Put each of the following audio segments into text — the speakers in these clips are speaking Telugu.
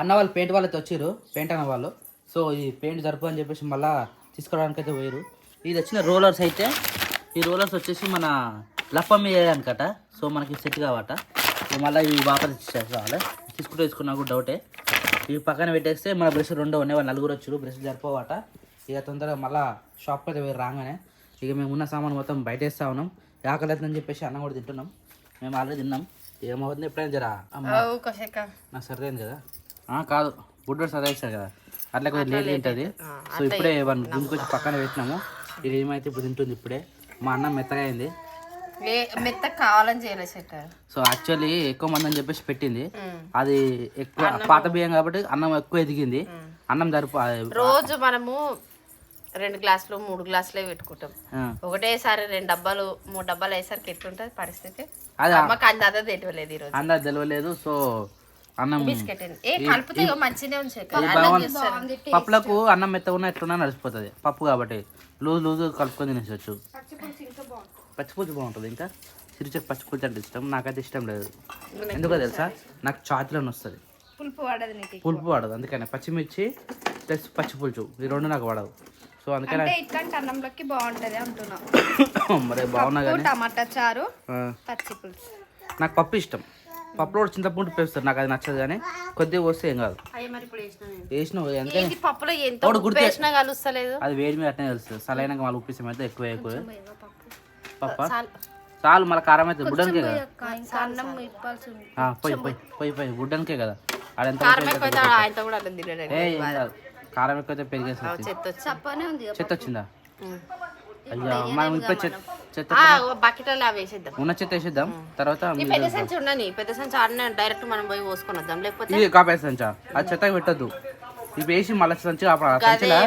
అన్న వాళ్ళు పెయింట్ వాళ్ళతో వచ్చారు పెయింట్ అన్న వాళ్ళు. సో ఈ పెయింట్ జరుపు అని చెప్పేసి మళ్ళీ తీసుకోవడానికి అయితే పోయారు ఇది వచ్చిన రోలర్స్ అయితే ఈ రోలర్స్ వచ్చేసి మన లప్ప అనకట. సో మనకి సెట్ కావట. మళ్ళీ ఇవి వాపస్ కావాలి. తీసుకుంటూ తీసుకున్నా కూడా డౌటే. ఇవి పక్కన పెట్టేస్తే మన బ్రష్ రెండో ఉన్నాయి వాళ్ళు నలుగురు వచ్చారు బ్రష్ జరిపోవట. ఇక తొందరగా మళ్ళీ షాప్కి అయితే పోయి రాగానే ఇక మేము ఉన్న సామాన్ మొత్తం బయట వేస్తా ఉన్నాం ఆకలి అవుతుందని చెప్పేసి అన్నం కూడా తింటున్నాం. మేము ఆల్రెడీ తిన్నాం. ఏమవుతుంది ఎప్పుడైనా జరా? అమ్మ. నాకు సరిపోయింది కదా. కాదు. బుడ్డోడు సదాయిస్తారు కదా. అట్లా కొంచెం లేట్ తింటుంది. సో ఇప్పుడే వన్ గుంకొచ్చి పక్కన పెట్టినాము. ఇక ఏమైతే ఇప్పుడు తింటుంది ఇప్పుడే. మా అన్నం మెత్తగా అయింది. మెత్త కావాలని చెట్ట సో యాక్చువల్లీ ఎక్కువ మంది అని చెప్పేసి పెట్టింది. అది ఎక్కువ పాత బియ్యం కాబట్టి అన్నం ఎక్కువ ఎదిగింది. అన్నం జరుపు రోజు మనము రెండు గ్లాసులు మూడు గ్లాసులే పెట్టుకుంటాం. ఒకటేసారి రెండు డబ్బాలు మూడు డబ్బాలు వేసరికి ఎట్లుంటది పరిస్థితి? అది. అమ్మకి అందాదా తెలియలేదు ఈరోజు. అందరు తెలియలేదు. సో అన్నం బిస్కెట్ ఏ? కలిపితే పప్పులకు అన్నం మెత్తగా ఉన్న ఎట్లున్నా నడిచిపోతుంది పప్పు కాబట్టి లూజ్ లూజ్ కలుపుకొని తినేసొచ్చు. పచ్చిపులుసు బాగుంటుంది. ఇంకా? సిరిచక్ పచ్చిపులుసు అంటే ఇష్టం. నాకైతే ఇష్టం లేదు. ఎందుకో తెలుసా? నాకు చాట్లోనే వస్తుంది పులుపు పడదు పులుపు పడదు అందుకని పచ్చిమిర్చి ప్లస్ పచ్చిపులుసు. ఈ రెండు నాకు పడవు సో అందుకని ఇట్లాంటి అన్నంలోకి బాగుంటది అంటున్నా మరి బాగున్నా టమాటా చారు ఆ, పచ్చి పులుసు నాకు పప్పు ఇష్టం. పప్పులో కూడా చింతపండు పేస్తారు నాకు అది నచ్చదు కానీ కొద్దిగా వస్తే ఏం కాదు. వేసినావు గుర్తే- కలుస్తలేదు? అది వేడి మీద అట్నే తెలుస్తుంది సలైన మళ్ళీ ఉప్పిస్తాం అయితే ఎక్కువ ఎక్కువ పప్ప. చాలు. మళ్ళీ కారం అయితే బుడ్డనికే కదా. పోయి పోయి పోయి. పోయి బుడ్డనికే కదా. ఆడెంత కారం ఎక్కువ పెరిగేస్తుంది చెత్త వచ్చిందా అయ్యా మనం ఇప్పుడు చెత్త చెత్త బకెట్లో అవి వేసేద్దాం ఉన్న చెత్త వేసేద్దాం. తర్వాత పెద్ద సంచి ఉండని పెద్ద సంచి ఆడనే డైరెక్ట్ మనం పోయి పోసుకొని వద్దాం. లేకపోతే ఇది కాపేసి సంచా. అది చెత్తకి పెట్టద్దు. ఇవి వేసి మళ్ళీ సంచి ఆ సంచిలో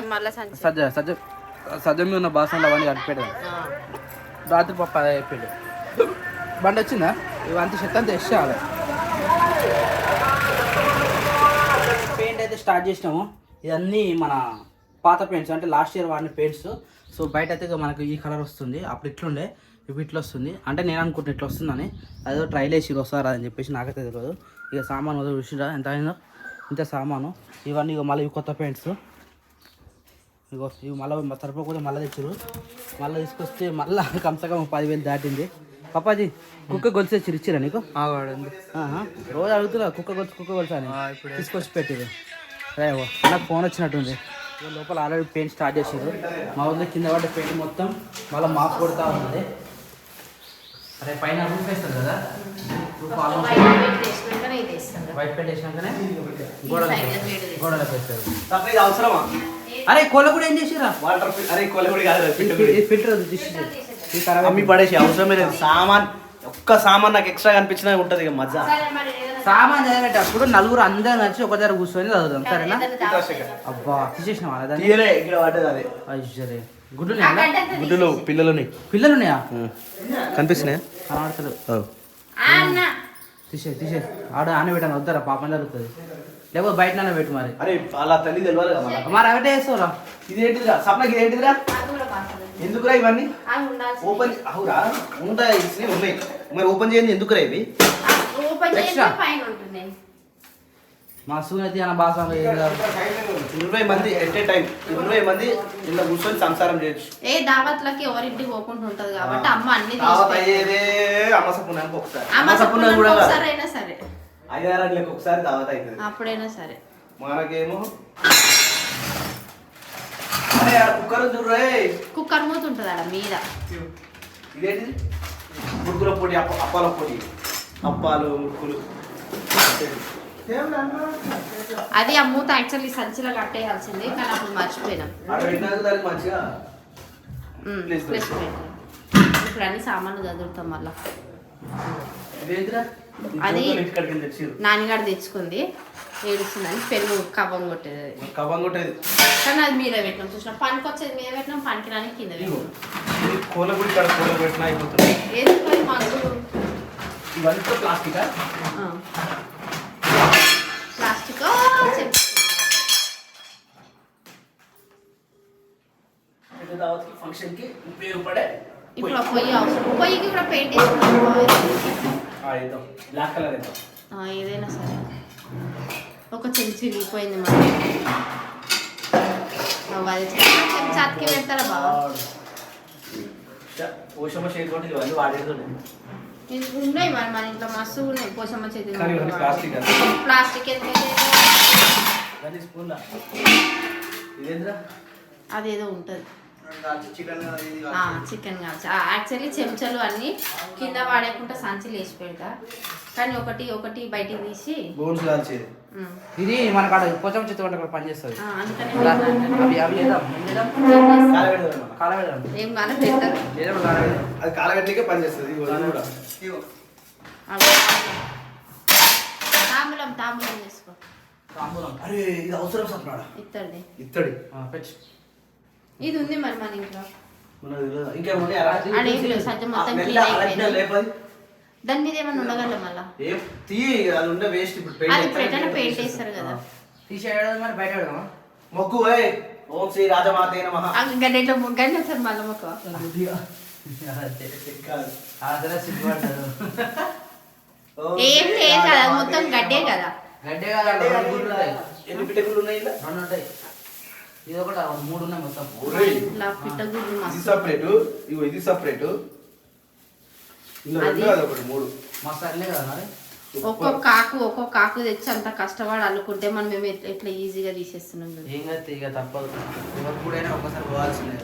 సజ్జ సజ్జ సజ్జ మీద ఉన్న బాసనలు అవన్నీ ఆ. రాత్రి పప్పు అదే అయిపోయాడు బండి వచ్చిందా? ఇవంతా చెత్త అంతా వేసేయాలి పెయింట్ అయితే స్టార్ట్ చేసినాము. ఇవన్నీ మన పాత పెయింట్స్ అంటే లాస్ట్ ఇయర్ వాడిన పెయింట్స్ సో బయట అయితే ఇక మనకు ఈ కలర్ వస్తుంది. అప్పుడు ఇట్లుండే ఇప్పుడు ఇట్లా వస్తుంది. అంటే నేను అనుకుంటున్నా ఇట్లా వస్తుందని. అదో ట్రైల్ వేసి వస్తారా అని చెప్పేసి నాకైతే తెలియదు ఇక సామాన్ వదిలి చూసిరా ఎంత అయిందో? ఇంత సామాను. ఇవన్నీ ఇక మళ్ళీ కొత్త పెయింట్స్ ఇగో ఇవి మళ్ళీ సరిపోకుండా మళ్ళీ తెచ్చారు మళ్ళీ తీసుకొస్తే మళ్ళీ కమ్సకం పదివేలు దాటింది. పాపాజీ కుక్క గొలుసు తెచ్చి ఇచ్చిరా నీకు. రోజు అడుగుతున్నా కుక్క గొలుసు కుక్క గొలుసు అని. తీసుకొచ్చి పెట్టిరు రే నాకు ఫోన్ వచ్చినట్టుంది. లోపల ఆల్రెడీ పెయింట్ స్టార్ట్ చేసారు మా ఊళ్ళో కింద పడ్డ పెయింట్ మొత్తం మళ్ళీ మాపు కొడతా ఉంది. అరే పైన రూఫ్ వేస్తారు కదా? రూఫ్ ఆల్మోస్ట్ వైట్ పెయింట్ వేసినాకనే గోడలకు గోడలకు వేస్తారు. అవసరమా? అరే కోళ్ళ కూడా ఏం చేసిరా వాటర్ అరే కొలబడి కాదు ఫిల్టర్ ఫిల్టర్ అమ్మి పడేసి అవసరమే లేదు. సామాన్ ఒక్క సామాన్ నాకు ఎక్స్ట్రా కనిపించినా ఉంటది ఇక మజా. సామాన్ చదివేటప్పుడు నలుగురు అందరం కలిసి ఒక దగ్గర కూర్చొని చదువుదాం సరేనా? అబ్బా తీసేసిన అదే. అయ్యరే. గుడ్లు పిల్లలుని పిల్లలు ఉన్నాయా? కనిపిస్తున్నాయా? తీసే తీసే ఆడ ఆన పెట్టాను వద్దరా పాపం జరుగుతుంది. లేకపోతే బయట నాన్న పెట్టు మరి. అరే వాళ్ళ తల్లి తెలియాలి. మరి అవిటే వేస్తావురా ఇదేంటిదిరా? సప్నకి ఇదేంటిదిరా? ఎందుకురా ఇవన్నీ? ఓపెన్ అవురా ఉంటాయి ఉన్నాయి. మరి ఓపెన్ చేయండి ఎందుకురా ఇవి? మా సూనతి అన్న బాస ఇరవై మంది ఎట్ ఏ టైం ఇరవై మంది ఇలా కూర్చొని సంసారం చేయొచ్చు. ఏ దావత్లకి ఎవరింటికి పోకుండా ఉంటది కాబట్టి అమ్మ అన్ని దావత్ అయ్యేదే అమ్మస పుణ్యానికి ఒకసారి. అమ్మ పుణ్యం కూడా. ఒకసారి అయినా సరే. ఐదారానికి ఒకసారి దావత్ అవుతుంది. అప్పుడైనా సరే. మనకేమో కుక్కర్ కుక్కర్ మూత ఉంటుంది ఆడ మీద. ఇదేంటిది? ముడుకుల పొడి అప్ప అప్పాల పొడి. అప్పాలు ముడుకులు. అది ఆ మూత యాక్చువల్లీ సంచిలో కట్టేయాల్సింది కానీ అప్పుడు మర్చిపోయినాం. ఇప్పుడు అన్ని సామాన్లు చదువుతాం మళ్ళా. అది- నాన్నగారు తెచ్చుకుంది. ఏడుస్తుందని పెరుగు కవ్వం కొట్టేది. కవ్వం కొట్టేది. కానీ అది మీద పెట్టినాం. చూసిన పనికి వచ్చేది మీద పెట్టినాం పనికి రాని కింద. పెట్టినాం. ఇది కోల పెట్టినా అయిపోతుంది. ఏది మగ్గులు ఇవంతా ప్లాస్టికా? ప్లాస్టిక్? ఫంక్షన్కి ఉపయోగపడే ఇప్పుడు పొయ్యి అవసరం. పొయ్యికి కూడా పెయింట్ వేసుకున్నాం. బ్లాక్ కలర్ ఏదైనా సరే. ఒక చెంచు విరిగిపోయింది అది చెంచా అతికి పెడతారా బావ? పోషమ్మ ఇవన్నీ వాడేది ఉన్నాయి మరి మన ఇంట్లో మస్తు ఉన్నాయి పోషమ్మ చేతి ప్లాస్టిక్ అదేదో ఉంటుంది. చికెన్ చికెన్ కావచ్చు. యాక్చువల్లీ చెంచాలు అన్నీ కింద వాడేకుంటే సంచి లేచి పెడతా. కానీ ఒకటి ఒకటి బయటికి తీసి బోన్స్ కాల్చేది ఇది మన కాడ కొంచెం చిత్త వంట కూడా పనిచేస్తుంది. ఆ, అందుకని. అవి అవి చేద్దాం. కాలబెడదాం అది కాలబెట్టనికే పని చేస్తుంది ఇగో ఇది కూడా. అవి. తాంబూలం తాంబూలం చేసుకో. తాంబూలం. అరే ఇది అవసరం ఇత్తడి. ఆ, పెట్టు. ఇది ఉంది మరి మన ఇంట్లో. మనకు సజ్జ మొత్తం దాని మీద ఏమన్నా ఉండగలం మళ్ళా? ఏం? తీ అది ఉండే వేస్ట్ ఇప్పుడు అది పెయింట్ పెట్టిన పెయింట్ వేస్తారు కదా. తీసేయడం మరి బయట పెడదామా? మొక్కు ఓయ్. ఓం శ్రీ రాజమాతే నమః. ఆ గడ్డెట్లో గడ్డ సార్ మళ్ళీ మొక్క సిగ్గుపడ్డారు. ఏం లేదు కదా మొత్తం గడ్డే. కదా. గడ్డే కదా గడ్డే రెండు గుడ్లు ఉంటాయి. ఎన్ని పిటకులు ఉన్నాయి ఇలా రెండు ఉంటాయి. ఇది ఒకటి మూడు ఉన్నాయి మొత్తం. ఇట్లా ఇది మస్తు. సపరేట్ ఇగో ఇది సపరేట్ ఇందులో అది- రెండు అది ఒకటి మూడు మస్తు అల్లే కదా మరి ఒక్కొక్క కాకు ఒక్కొక్క కాకు తెచ్చి అంత కష్టపడి అల్లుకుంటే మనం మేము ఎట్లా- ఎట్లా ఈజీగా తీసేస్తున్నాం. ఏం కదా ఇక తప్పదు. కూడా పోవాల్సిందే.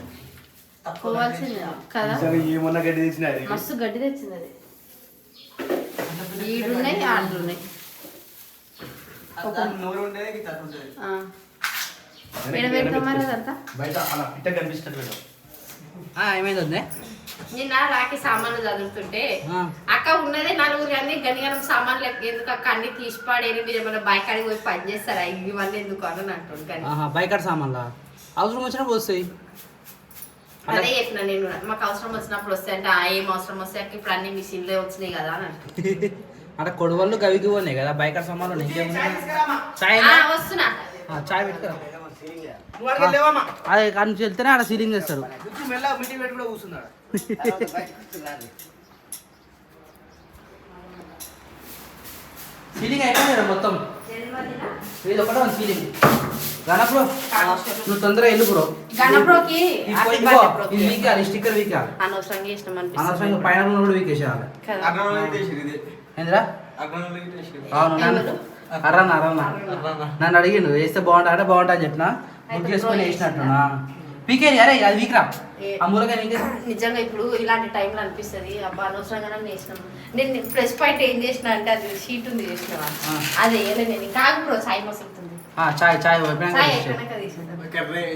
పోవాల్సిందే కదా. ఏమన్నా గడ్డి తెచ్చినా మస్తు గడ్డి తెచ్చింది అది. ఈడున్నాయి ఆడున్నాయి. ఏమైంది నిన్న రాకి సామాన్లు చదువుతుంటే. అక్క ఉన్నదే నలుగురు అన్ని గనిగనం సామాన్లు ఎందుకు అక్క అన్ని తీసి పాడేది? మీరు ఏమైనా బైక్ అడిగి పోయి పని చేస్తారా? ఇవన్నీ ఎందుకు అని అంటుండు కానీ. సామాన్లా? అవసరం వచ్చినప్పుడు వస్తాయి. అదే చెప్పిన నేను. మాకు అవసరం వచ్చినప్పుడు వస్తాయి అంటే "ఆ, ఏం అవసరం వస్తాయి? అక్క ఇప్పుడు అన్ని మిషన్లే వచ్చినాయి కదా అని అంటుంది అంటే కొడవళ్ళు గవికి ఉన్నాయి కదా బైకర్ సామాన్లు వస్తున్నా. చాయ్ పెట్టుకురా. అదే కానీ నుంచి వెళ్తేనే ఆడ సీలింగ్ కూర్చున్నాడు. సీలింగ్ అయిపోయింది మొత్తం? ఇది ఒకటే ఉంది సీలింగ్ గణపుడు నువ్వు తొందరగా వెళ్ళు బ్రో గణప్రోకి ఇది వీకాలి స్టిక్కర్ వీకాలి అనవసరంగా ఇష్టం అనవసరంగా పైన కూడా వీకేసేయాలి అవును నన్ను అరన్న అరన్న నన్ను అడిగిండు వేస్తే బాగుంటా అంటే బాగుంటా అని చెప్పిన. బుక్ చేసుకొని వేసినట్టున్నా పీకేది అరే అది వీక్రా? ఆ మూలగా నీకే నిజంగా ఇప్పుడు ఇలాంటి టైంలో అనిపిస్తుంది అబ్బా అనవసరంగా వేసినాం. నేను ప్లస్ పాయింట్ ఏం చేసిన అంటే అది షీట్ ఉంది చేసిన. అది వేయలే నేను. బ్రో సాయి మసులుతుంది. చాయ్ చాయ్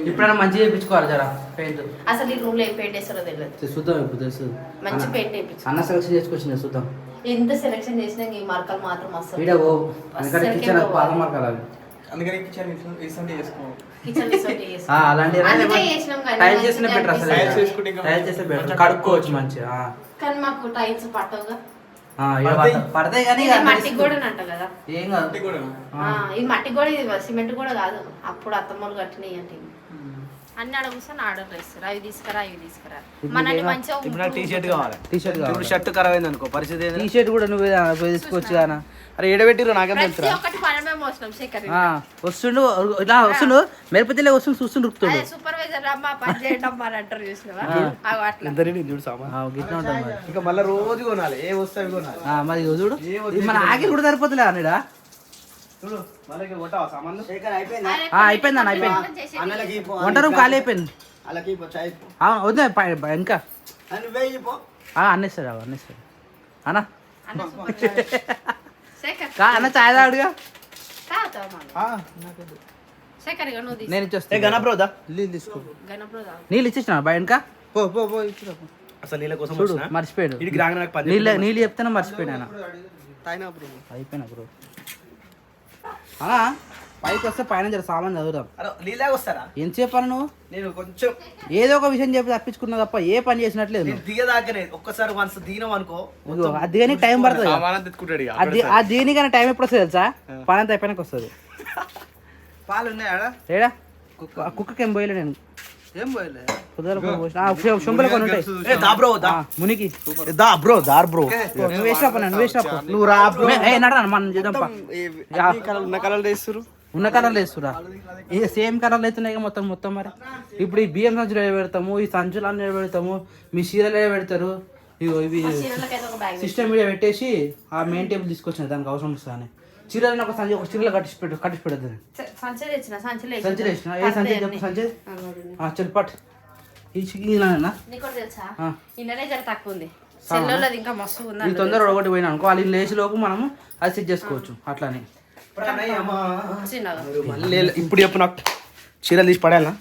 ఇప్పుడైనా మంచిగా చేయించుకోవాలి జరా పెయింట్. అసలు ఈ రూమ్లో ఏం పెయింట్ వేస్తారో తెలియదు. చూద్దాం ఇప్పుడు తెలుసు. మంచి పెయింట్ వేయించు. అన్న సెలక్షన్ చేసుకొచ్చింది చూద్దాం. ఎంత సెలెక్షన్ చేసినా ఈ మార్కలు మాత్రం వస్తాయి వీడియో ఓ ఎందుకంటే కిచెన్. పాత మార్కాలు అవి. అందుకని కిచెన్ చేసుకో కిచెన్ చేస్తాం. ఆ, అలాంటి అందుకే చేసినాం కానీ టైల్ చేసిన బెటర్ అసలు వేసుకుంటే ఇంకా టైల్ చేస్తే బెటర్ కడుక్కోవచ్చు మంచిగా ఆ. కానీ మాకు టైల్స్ పట్టవుగా. ఆ, ఇక పడతాయి. పడతాయి- పడతాయి కానీ ఇది ఇక మట్టి కూడా అంట కదా. ఏం కాదు. అంటే కూడా ఆ. ఆ, ఇది మట్టి కూడా ఇది సిమెంట్ కూడా కాదు. అప్పుడు అత్తమ్మలు కట్టినాయి అంటే. అన్ని కూర్చొని చేస్తారు అవి తీసుకురా ఇవి తీసుకురా. మనల్ని మంచిగా ఇప్పుడు నాకు టీ షర్ట్ కావాలి. టీ షర్ట్ ఇప్పుడు కావాలి షర్ట్ ఖరాబ్ అయింది అనుకో పరిస్థితి ఏంది? టీ షర్ట్ కూడా నువ్వే పోయి తీసుకోవచ్చు కానీ అరే ఏడబెట్టిరు నాకేం ప్రతి తెలుసురా? ఒక్కటి మనమే మోసినాం శేఖర్ ఆ, వస్తుండు ఇలా వస్తుండు మెరుపతిలే వస్తుండు చూస్తుండు అదే రుకుతుండు సూపర్వైజర్ అమ్మా పని చేయడం అని అంటారు చూసినావా. అవి అట్లా. ఎంత రేటు చూడు సామాన్. ఆ, గిట్లా మరి. ఇంకా మళ్ళీ రోజు కొనాలి ఏ వస్తాయి కొనాలి. ఆ, మరి చూడు. ఇది మన ఆకిరి కూడా సరిపోతులే అన్నడా? చూడు కొట్టావా సామాన్లు? ఆ, అయిపోయింది అన్న, అయిపోయింది. అన్నలకి వంట రూమ్ ఖాళీ అయిపోయింది. వాళ్ళకి చాయ్ పో అవును వద్దా పై- పై- ఇంకా. అని వేయి పో ఆ, అన్నేస్తాడు అవ అన్నేస్తాడు అన్న అన్న. సూపర్వైజర్. శేఖర్. కా అన్న చాయ్ తాగుడుగా? తాగుతావా మళ్ళీ? శేఖర్ ఇక నువ్వు నేను తీసుకో. ఇచ్చేస్తా. ఏ గణ బ్రోదా నీళ్ళు తీసుకో. తాగు. నీళ్ళు ఇచ్చేసిన బా పో పో పో. అసలు నీళ్ళ కోసం చూడు వచ్చిన? మర్చిపోయాడు. ఇడికి రాగానే నాకు పని నీళ్ళు నీళ్ళు చెప్తేనే మర్చిపోయాడు ఆయన. తాగినా బ్రో. అయిపోయినా బ్రో. అన్నా పైకి వస్తే పైన సామాన్ నీళ్ళగా వస్తారా? ఏం చెప్పాను నువ్వు? నేను కొంచెం ఏదో ఒక విషయం చెప్పి తప్పించుకున్నా తప్ప ఏ పని చేసినట్లేదు దిగదాకనే. ఒక్కసారి వన్స్ దిగినాం అనుకో దిగనికి టైం పడుతుంది. ఇక. ఆ దీనికైనా టైం ఎప్పుడు వస్తుంది తెలుసా? పని అంతా అయిపోయినాక వస్తుంది. పాలు ఉన్నాయా ఏడా? కుక్క కుక్కకి ఏం పోయలే నేను. ఏం పోయలే? పొద్దున కొన్ని పోసిన. ఆ, చె- చెంబులు కొన్ని ఉంటాయి ఏ దా బ్రో దా. ఆ, మునికి దా బ్రో దార్ బ్రో. నువ్వు వేసినప్పుడు నన్ను వేసినప్పుడు నువ్వు రా బ్రో. ఏ నడరా మనం చేద్దాం పా. యా. ఉన్న కలర్ వేస్తారు ఉన్న కలర్లు వేస్తురా ఇక సేమ్ కలర్లు అవుతున్నాయి మొత్తం మొత్తం మరి. ఇప్పుడు ఈ బియ్యం సంచులు పెడతాము ఈ సంచులు అన్నీ పెడతాము మీ చీరలు పెడతారు ఇగో ఇవి సిస్టమ్ మీద పెట్టేసి ఆ మెయిన్ టేబుల్ తీసుకొచ్చిన దానికి అవసరం వస్తుంది చీరలను ఒక సంచి ఒక చీరలో కట్టించి పెట్టు కట్టించి పెడతాను సంచి తెచ్చిన సంచిలో సంచి వేసిన ఏ సంచి చెప్పు సంచి? ఆ, చెప్పు పట్ ఈ చికెన్ తెలుసా? ఆ. ఇన్ననే జర తక్కువ ఉంది. సెల్లులది ఇంకా మస్తు ఉంది తొందర ఒకటి పోయినా అనుకో వాళ్ళు లేచి లోపు మనము అది సెట్ చేసుకోవచ్చు. అట్లానే. చిన్నగా. మళ్ళీ ఇప్పుడు చెప్పు నాకు. చీరలు తీసి పడేయాలా?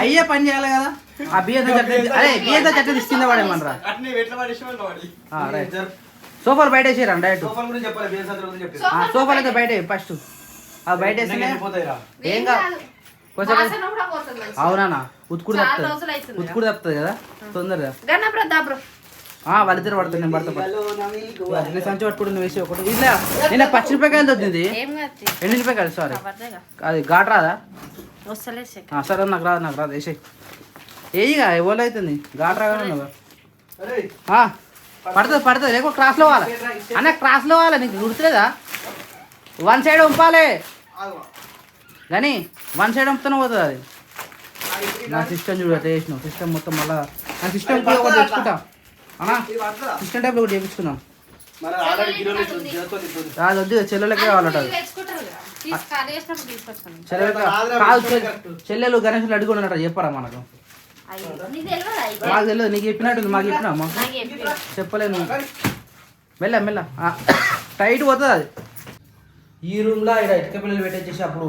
అయ్యే పని చేయాలి కదా. ఆ బియ్యంతో చట్నీ అరే బియ్యంతో వాడేమనరా పడేసి వాళ్ళు వాడి రైట్ సోఫాలు బయట వేసారా డైరెక్ట్? సోఫాల బియ్యం అయితే బయట ఫస్ట్ ఆ బయట ఏం కాదు. కొంచెం మంచిగా. అవునా ఉతుకుడు తప్పుతుంది. ఉతుకుడు తప్పుతుంది కదా? తొందరగా. వాళ్ళిద్దరు పడుతుంది నేను పడతా సంచి పట్టుకుంటు నువ్వు వేసి ఒకటి. ఇలా నేను పచ్చిమిరపకాయలు దొద్దింది ఏం కాదు. ఎండిమిరపకాయలు సారీ అది ఘాట్ రాదా? సరే నాకు రాదు నాకు రాదు వేసేయి. ఏయిగా ఎవరు అవుతుంది? ఘాట్ రాగానే పడుతుంది పడుతుంది. లేకపోతే క్రాస్లో పోవాలి? అన్న క్రాస్లో పోవాలి? నీకు గుర్తులేదా? వన్ సైడ్ ఉంపాలి. కానీ వన్ సైడ్ ఉంపుతూనే పోతుంది అది. నా సిస్టమ్ చూడు చేసినావు. సిస్టమ్ మొత్తం మళ్ళా నా సిస్టమ్ ఒకటి తెచ్చుకుంటా. అన్నా సిస్టమ్ టైప్ ఒకటి చేపించుకున్నాం అది వద్దు చెల్లెలకే కావాలట. చెల్లెలు గణేషులు అడుగున్నట్టు చెప్పరా మనకు? మాకు తెలియదు నీకు చెప్పినట్టుంది మాకు చెప్పినా అమ్మ నాకు చెప్పి చెప్పలేను. మెల్ల మెల్ల. ఆ, టైట్ పోతుంది అది. ఈ రూమ్లో ఇక్కడ ఇటుక పిల్లలు పెట్టేసేసి అప్పుడు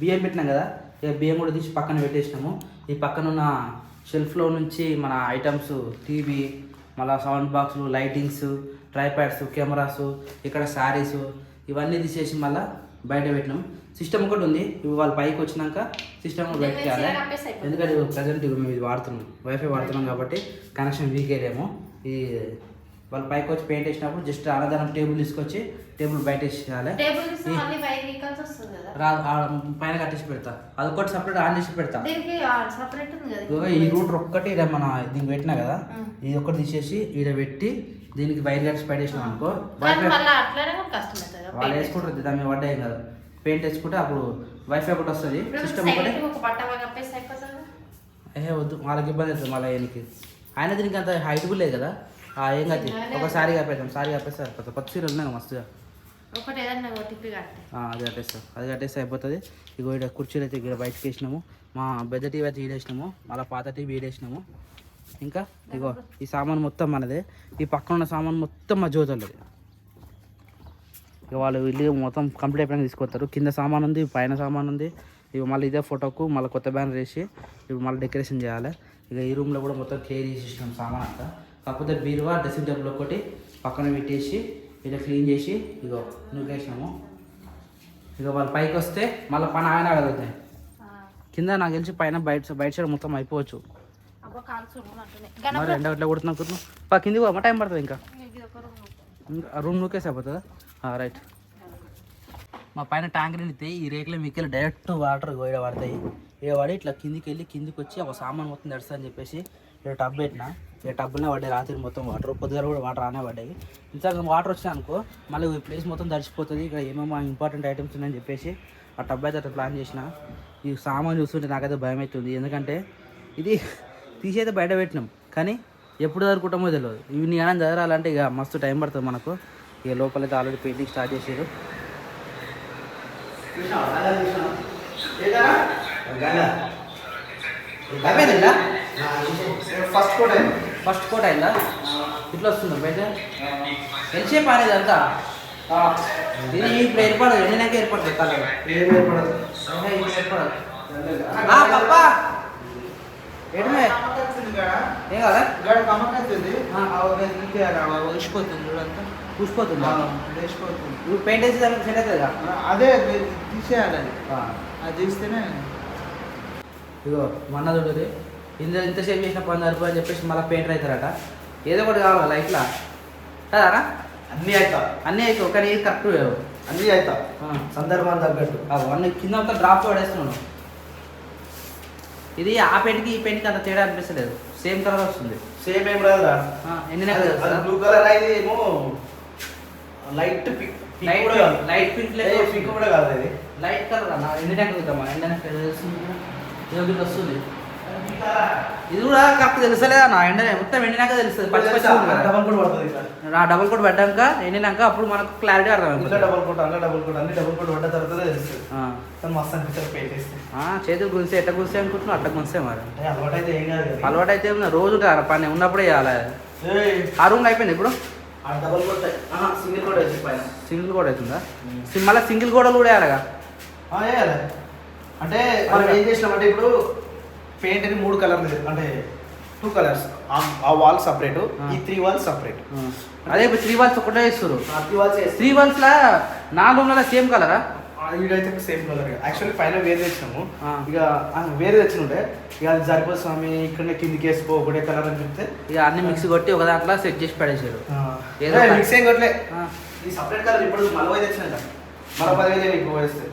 బియ్యం పెట్టినాం కదా. ఇక బియ్యం కూడా తీసి పక్కన పెట్టేసినాము. ఈ పక్కన ఉన్న షెల్ఫ్లో నుంచి మన ఐటమ్స్ టీవీ మళ్ళీ సౌండ్ బాక్సులు లైటింగ్స్ ట్రైప్యాడ్స్ కెమెరాస్ ఇక్కడ శారీస్ ఇవన్నీ తీసేసి మళ్ళీ బయట పెట్టినాం. సిస్టమ్ ఒకటి ఉంది ఇవి వాళ్ళు పైకి వచ్చినాక సిస్టమ్ తేవాలి ఎందుకంటే ప్రజెంట్ మేము ఇది వాడుతున్నాం వైఫై వాడుతున్నాం కాబట్టి కనెక్షన్ వీక్ అయ్యేమో ఈ వాళ్ళు పైకి వచ్చి పెయింట్ వేసినప్పుడు జస్ట్ అన్నదానం టేబుల్ తీసుకొచ్చి టేబుల్ బయట వేసేయాలి. టేబుల్ ఇస్తే మళ్ళీ వైర్ వీకాల్సి వస్తుంది కదా. రా ఆ పైన కట్టేసి పెడతా. అదొకటి సపరేట్ ఆన్ చేసి పెడతా. ఈ రూట్ ఒక్కటి ఈడ మన దీనికి పెట్టినా కదా? ఇది ఒకటి తీసేసి ఈడ పెట్టి దీనికి వైర్ కట్టేసి పెట్టేసినాం అనుకో. వాళ్ళు వేసుకుంటారు దాని మీద పడ్డాయి కదా. పెయింట్ వేసుకుంటే అప్పుడు వైఫై ఒకటి వస్తుంది. సిస్టమ్ ఒకటి. ఏ వద్దు వాళ్ళకి ఇబ్బంది అవుతుంది మళ్ళీ ఆయనకి ఆయన దీనికి అంత హైట్ కూడా లేదు కదా. ఏం కాదు ఒక సారీ కప్పేద్దాం సారీ కప్పేస్తే సరిపోతుంది. పచ్చి ఉన్నాయి మస్తుగా. ఒకటి ఏదన్నా టిప్పి కట్టే అది కట్టేస్తాం. అది కట్టేస్తే అయిపోతుంది. ఇక ఇక్కడ కుర్చీలు అయితే ఇక్కడ బయటకి వేసినాము. మా పెద్ద టీవీ అయితే ఈడేసినాము మళ్ళీ పాత టీవీ ఈడేసినాము ఇంకా ఇగో ఈ సామాన్ మొత్తం మనదే. ఈ పక్కన ఉన్న సామాన్ మొత్తం మా జ్యోతులది ఇక వాళ్ళు ఇల్లు మొత్తం కంప్లీట్ అయిపోయిన తీసుకొస్తారు. కింద సామాన్ ఉంది పైన సామాన్ ఉంది. ఇవి మళ్ళీ ఇదే ఫోటోకు మళ్ళీ కొత్త బ్యానర్ వేసి ఇప్పుడు మళ్ళీ డెకరేషన్ చేయాలి. ఇక ఈ రూమ్లో కూడా మొత్తం క్లియర్ చేసేసినాం సామాన్ అంతా. కాకపోతే బీరువా డ్రెస్సింగ్ టేబుల్ ఒకటి పక్కన పెట్టేసి ఇలా క్లీన్ చేసి ఇగో నూకేసినాము. ఇక వాళ్ళు పైకి వస్తే మళ్ళీ పని ఆయన అడుగుతాయి కింద నాకు తెలిసి పైన బయట బయట సైడ్ మొత్తం అయిపోవచ్చు. మరి ఎండ ఎట్లా కొడుతున్నా అనుకుంటున్నావు పా కిందికి పోమా టైం పడుతుంది ఇంకా. ఇంకా రూమ్ నూకేసి అయిపోతుందా? రైట్. మా పైన ట్యాంక్ నిండితే ఈ రేకులు మీకు డైరెక్ట్ వాటర్ గోడ పడతాయి. ఇక్కడ పడి ఇట్లా కిందికి వెళ్ళి కిందికి వచ్చి ఒక సామాన్ మొత్తం తడుస్తా అని చెప్పేసి ఇక్కడ టబ్ పెట్టిన. ఇక్కడ టబ్లోనే పడ్డాయి రాత్రి మొత్తం వాటర్ పొద్దుగాల కూడా వాటర్ ఆనే పడ్డాయి. ఇంత వాటర్ వచ్చినా అనుకో మళ్ళీ ఈ ప్లేస్ మొత్తం తడిచిపోతుంది ఇక్కడ ఏమేమో ఇంపార్టెంట్ ఐటమ్స్ ఉన్నాయని చెప్పేసి ఆ టబ్ అయితే అట్లా ప్లాన్ చేసిన. ఈ సామాన్ చూస్తుంటే నాకైతే భయం అవుతుంది ఎందుకంటే ఇది తీసైతే బయట పెట్టినాం కానీ ఎప్పుడు చదువుకుంటామో తెలియదు ఇవి నీ అన్నం చదవాలంటే ఇక మస్తు టైం పడుతుంది మనకు. ఇక లోపలైతే ఆల్రెడీ పెయింటింగ్ స్టార్ట్ చేసారు ఫస్ట్ కూడా ఫస్ట్ కోట్ అయిందా? ఇట్లా వస్తుందా బయట ఎంతసేపు అనేది అంతా? ఇది ఇప్పుడు ఏర్పడదు ఎండినాక ఏర్పడదు ఇది ఏర్పడదు? పప్పా! ఎడమే ఏం కదా? ఉసిపోతుంది చూడంతా ఉసిపోతుంది ఇప్పుడు పెయింట్ వేసి దానికి సెట్ అవుతుంది అదే తీసేయాలి. అది తీస్తేనే ఇగో మొన్న చూడరు ఇందులో ఇంతసేపు చేసిన పని సరిపోయి అని చెప్పేసి మళ్ళీ పెయింటర్ అవుతారట. ఏదో ఒకటి కావాలి లైఫ్లో. కదారా? అన్నీ అవుతా అన్నీ అయితే ఒక నీరు కరెక్ట్ వేయవు అన్నీ అవుతా సందర్భాన్ని తగ్గట్టు. అవన్నీ కింద అంతా డ్రాప్ పడేస్తున్నాను ఇది ఆ పెయింట్కి ఈ పెయింట్కి అంత తేడా అనిపిస్తలేదు. సేమ్ కలర్ వస్తుంది. సేమ్ ఏం రాదురా. ఎన్ని బ్లూ కలర్ అయితే ఏమో? Light pink light light pink pink కూడా కాదు ఇది. లైట్ కలర్ అన్న ఎన్ని ట్యాంకులు అవుతామా ఎన్ని వీళ్ళు వస్తుంది. ఇది కూడా కరెక్ట్ తెలుసలేదా? నా ఎండ మొత్తం ఎండినాక తెలుస్తుంది. పచ్చి పచ్చి. డబల్ కూడా పడుతుంది ఇట్లా నా డబుల్ కోట్ పెట్టాక ఎండినాక అప్పుడు మనకు క్లారిటీ అర్థమైపోతుంది. డబల్ కోట్ అలా డబల్ కోట్ అన్ని డబల్ కోట్ పడ్డ తర్వాత తెలుస్తుంది. మస్తు అనిపిస్తుంది పెయింట్ చేతులు గురిస్తే ఎట్ట అనుకుంటున్నావు? అట్ట గురిస్తే మరి. అలవాటు అయితే ఏం కాదు. అలవాటు అయితే రోజు పని ఉన్నప్పుడే చేయాలి. ఆ రూమ్ అయిపోయింది ఇప్పుడు? డబల్ కోట్ సింగిల్ కోట్ పైన. సింగిల్ కోడ్ అవుతుందా? మళ్ళీ సింగిల్ కోడలు కూడా వేయాలిగా వేయాలి అంటే మనం ఏం చేసినామంటే ఇప్పుడు పెయింట్ అని మూడు కలర్లు అంటే టూ కలర్స్. ఆ వాల్ సపరేట్. ఈ త్రీ వాల్స్ సపరేట్. అదే త్రీ వాల్స్ ఒకటే ఇస్తారు త్రీ వాల్స్ త్రీ వాల్స్ లా నా రూమ్లో సేమ్ కలరా వీడైతే సేమ్ కలర్ యాక్చువల్లీ పైన వేరే తెచ్చినాము. ఇక వేరే తెచ్చినుంటే ఇక అది సరిపోదు స్వామి ఇక్కడ కిందికి వేసుకో ఒకటే కలర్ అని చెప్తే. ఇక అన్ని మిక్స్ కొట్టి ఒక దాంట్లో సెట్ చేసి పడేసారు. ఏదో మిక్స్ ఏం కొట్టలే. ఈ సపరేట్ కలర్ ఇప్పుడు మళ్ళీ తెచ్చినాక మళ్ళీ పదివేలు ఇప్పుడు వేస్తే.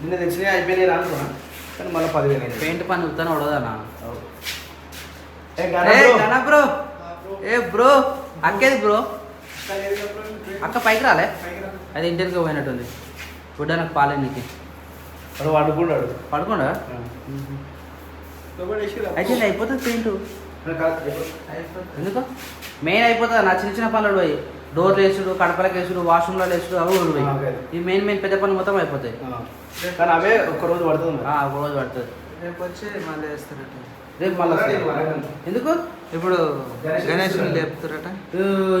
నిన్న తెచ్చినాయి అయిపోయినాయి అనుకున్నా. కానీ మళ్ళీ పదివేలు అయినాయి పెయింట్ పని ఉత్తాను ఉడదనా బ్రో. ఏ బ్రో. అక్కేది బ్రో. అక్క పైకి రాలే. అది ఇంటర్కి పోయినట్టుంది. గుడ్డ నాకు. పాలే నీకు వాడు వండుకున్నాడు పడుకోండా అయితే అయిపోతుంది పెయింట్. ఎందుకు? మెయిన్ అయిపోతుంది? నా చిన్న చిన్న పనులు పోయి. డోర్ వేసుడు కడపలకి వేసుడు వాష్రూమ్లో వేసుడు అవి పోయి. ఈ మెయిన్ మెయిన్ పెద్ద పనులు మొత్తం అయిపోతాయి. కానీ అవే ఒక్క రోజు పడుతుంది మరి. ఆ, ఒక రోజు పడుతుంది. రేపు వచ్చి మళ్ళీ వేస్తారట. రేపు మళ్ళీ. ఎందుకు? ఇప్పుడు గణేష్ గణేషుని లేపుతారట.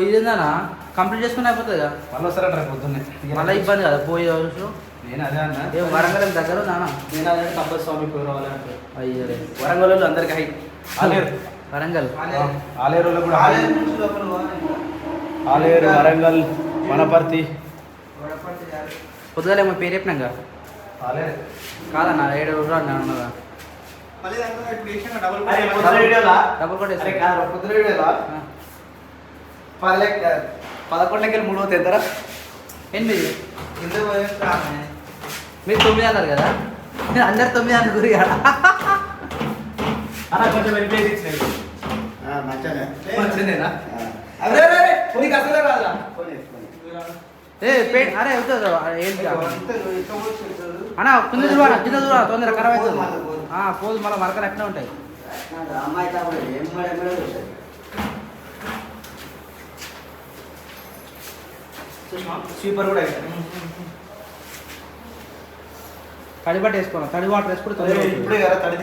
ఇదేందనా కంప్లీట్ చేసుకుని అయిపోతుంది కదా? మళ్ళీ వస్తారట రేపు పొద్దున్నే. మళ్ళీ ఇబ్బంది కదా? పోయే రోజు? నేను అదే అన్నా. ఏ వరంగల్ ఏం దగ్గర నానా నేను అదే తప్పదు స్వామి పోయి రావాలంటే. అయ్యో. రే. వరంగల్ వాళ్ళు అందరికి హై. ఆలేరు. వరంగల్? ఆలేరు. వాళ్ళు కూడా ఆలేరు వరంగల్ వనపర్తి. పొద్దుగాల ఏమో పేరు చెప్పినాక ఆలేరు కాదన్నా ఏడు రోజులు అన్నా ఉన్నదా? డబుల్ అరే పొద్దున వీడియోలా? డబుల్ కొట్టేసి అరే కాదు పొద్దున వీడియోలా? పది లెక్క పదకొండు లెక్కలు మూడు అవుతాయి ఎంతరా? ఎనిమిది. మీరు తొమ్మిది అన్నారు కదా? మీరు అందరు తొమ్మిది అనుకురు కదా? అలా కొంచెం వెనక్కి ఇచ్చినాయి మంచిదేనా అరే నీకు అసలే ఏ పే అరే అవుతుంది ఏంటి అన్న కింద చూడ కింద చూడ తొందర ఖరాబ్ అవుతుంది. ఆ, పోదు మళ్ళీ మరకలు ఎట్లా ఉంటాయి. స్వీపర్ కూడా తడి బట్ట వేసుకోవాలి తడి వాటర్ వేసుకుంటే తొందరగా. ఇప్పుడే కదా తడి